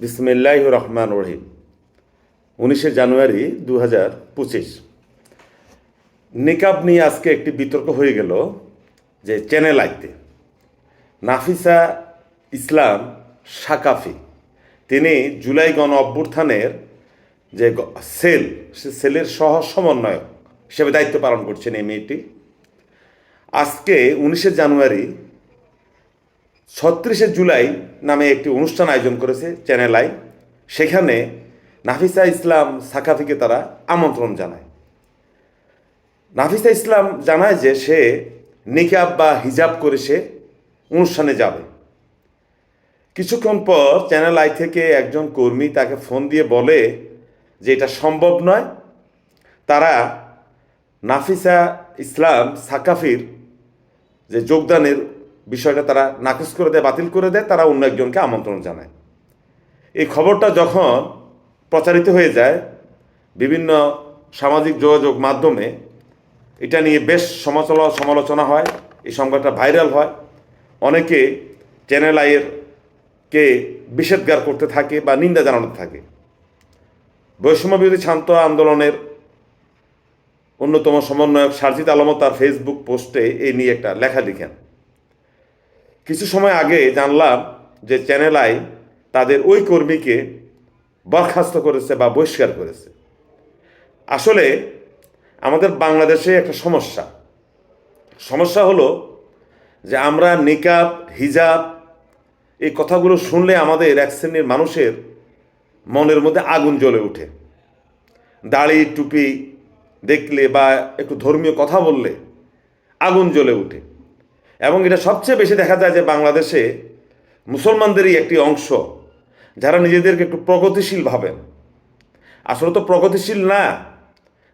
বিসমিল্লাহ রহমান রহিম। উনিশে জানুয়ারি দু হাজার পঁচিশ। নিকাব নিয়ে আজকে একটি বিতর্ক হয়ে গেল যে চ্যানেল আইতে। নাফিসা ইসলাম সাকাফি, তিনি জুলাই গণ অভ্যুত্থানের যে সেল, সে সেলের সহ সমন্বয়ক হিসেবে দায়িত্ব পালন করছেন এই মেয়েটি। আজকে উনিশে জানুয়ারি ছত্রিশে জুলাই নামে একটি অনুষ্ঠান আয়োজন করেছে চ্যানেল আই সেখানে নাফিসা ইসলাম সাকাফিকে তারা আমন্ত্রণ জানায়। নাফিসা ইসলাম জানায় যে সে নিকাব বা হিজাব করে সে অনুষ্ঠানে যাবে। কিছুক্ষণ পর চ্যানেল আই থেকে একজন কর্মী তাকে ফোন দিয়ে বলে যে এটা সম্ভব নয়। তারা নাফিসা ইসলাম সাকাফির যে যোগদানের বিষয়টা তারা নাকচ করে দেয়, বাতিল করে দেয়, তারা অন্য একজনকে আমন্ত্রণ জানায়। এই খবরটা যখন প্রচারিত হয়ে যায়, বিভিন্ন সামাজিক যোগাযোগ মাধ্যমে, এটা নিয়ে বেশ সমালোচনা সমালোচনা হয়, এই সংবাদটা ভাইরাল হয়। অনেকে চ্যানেল আইয়ের কে বিষেধগার করতে থাকে বা নিন্দা জানাতে থাকে। বৈষম্য বিরোধী ছাত্র আন্দোলনের অন্যতম সমন্বয়ক সারজিৎ আলমও তার ফেসবুক পোস্টে এই নিয়ে একটা লেখা লিখেন। কিছু সময় আগে জানলাম যে চ্যানেল আই তাদের ওই কর্মীকে বরখাস্ত করেছে বা বহিষ্কার করেছে। আসলে আমাদের বাংলাদেশে একটা সমস্যা। সমস্যা হলো যে আমরা নিকাব, হিজাব এই কথাগুলো শুনলে আমাদের এক শ্রেণির মানুষের মনের মধ্যে আগুন জ্বলে ওঠে। দাড়ি, টুপি দেখলে বা একটু ধর্মীয় কথা বললে আগুন জ্বলে ওঠে। এবং এটা সবচেয়ে বেশি দেখা যায় যে বাংলাদেশে মুসলমানদেরই একটি অংশ, যারা নিজেদেরকে একটু প্রগতিশীল ভাবেন। আসলে তো প্রগতিশীল না।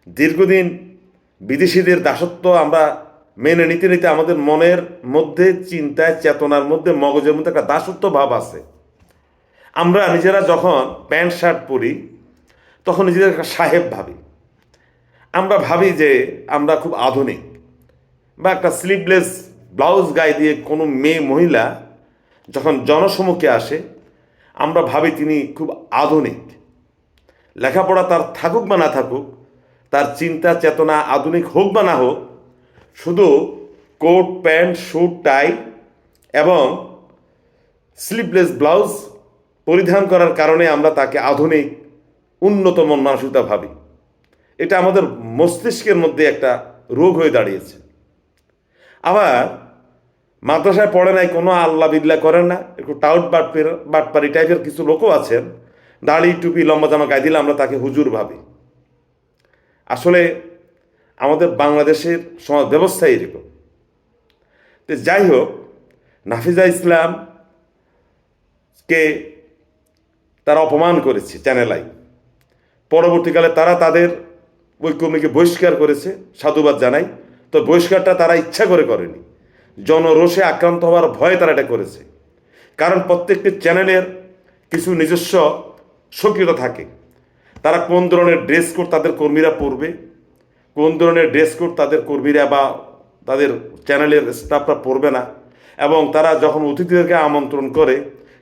দীর্ঘদিন বিদেশিদের দাসত্ব আমরা মেনে নিতে নিতে আমাদের মনের মধ্যে চিন্তায়, চেতনার মধ্যে মগজের মধ্যে একটা দাসত্ব ভাব আছে। আমরা নিজেরা যখন প্যান্ট, শার্ট পরি, তখন নিজেদের একটা সাহেব ভাবি। আমরা ভাবি যে আমরা খুব আধুনিক বা একটা স্লিভলেস ব্লাউজ গায়ে দিয়ে কোনো মেয়ে মহিলা যখন জনসমুখে আসে, আমরা ভাবি তিনি খুব আধুনিক। লেখাপড়া তার থাকুক বা না থাকুক, তার চিন্তা, চেতনা আধুনিক হোক বা না হোক, শুধু কোট, প্যান্ট স্যুট টাই এবং স্লিভলেস ব্লাউজ পরিধান করার কারণে আমরা তাকে আধুনিক উন্নতম মানসিকতা ভাবি। এটা আমাদের মস্তিষ্কের মধ্যে একটা রোগ হয়ে দাঁড়িয়েছে। আবার মাদ্রাসায় পড়ে নাই, কোনো আল্লাহ বিল্লা করেন না। একটু টাউট বাটপের, বাটপারি টাইপের কিছু লোকও আছেন। দাড়ি, টুপি, লম্বা জামা গায়ে দিলে আমরা তাকে হুজুর ভাবি। আসলে আমাদের বাংলাদেশের সমাজ ব্যবস্থা এরকম তো যাই হোক, নাফিজা ইসলাম কে তারা অপমান করেছে চ্যানেল আই। পরবর্তীকালে তারা তাদের ওই কর্মীকে বহিষ্কার করেছে, সাধুবাদ জানাই। তো বহিষ্কারটা তারা ইচ্ছা করে করেনি। জনরোষে আক্রান্ত হওয়ার ভয়ে তারা এটা করেছে। কারণ প্রত্যেকটি চ্যানেলের কিছু নিজস্ব সক্রিয়তা থাকে। তারা কোন ধরনের ড্রেস কোড তাদের কর্মীরা পরবে, কোন ধরনের ড্রেস কোড তাদের কর্মীরা বা তাদের চ্যানেলের স্টাফরা পরবে না এবং তারা যখন অতিথিদেরকে আমন্ত্রণ করে,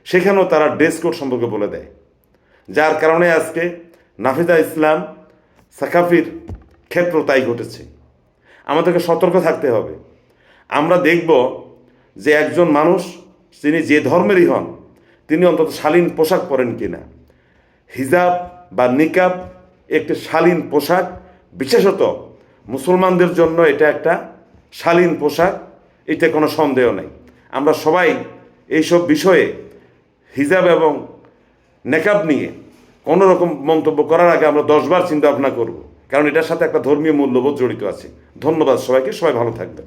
সেখানেও তারা ড্রেস কোড সম্পর্কে বলে দেয়। যার কারণে আজকে নাফিদা ইসলাম সাকাফির ক্ষেত্র তাই ঘটেছে। আমাদেরকে সতর্ক থাকতে হবে। আমরা দেখব যে একজন মানুষ তিনি যে ধর্মেরই হন, তিনি অন্তত শালীন পোশাক পরেন কিনা। হিজাব বা নিকাব একটি শালীন পোশাক, বিশেষত মুসলমানদের জন্য এটা একটা শালীন পোশাক, এতে কোনো সন্দেহ নেই। আমরা সবাই এইসব বিষয়ে হিজাব এবং নেকাব নিয়ে কোনো রকম মন্তব্য করার আগে আমরা দশবার চিন্তা ভাবনা করব। কারণ এটার সাথে একটা ধর্মীয় মূল্যবোধ জড়িত আছে। ধন্যবাদ সবাইকে সবাই ভালো থাকবেন।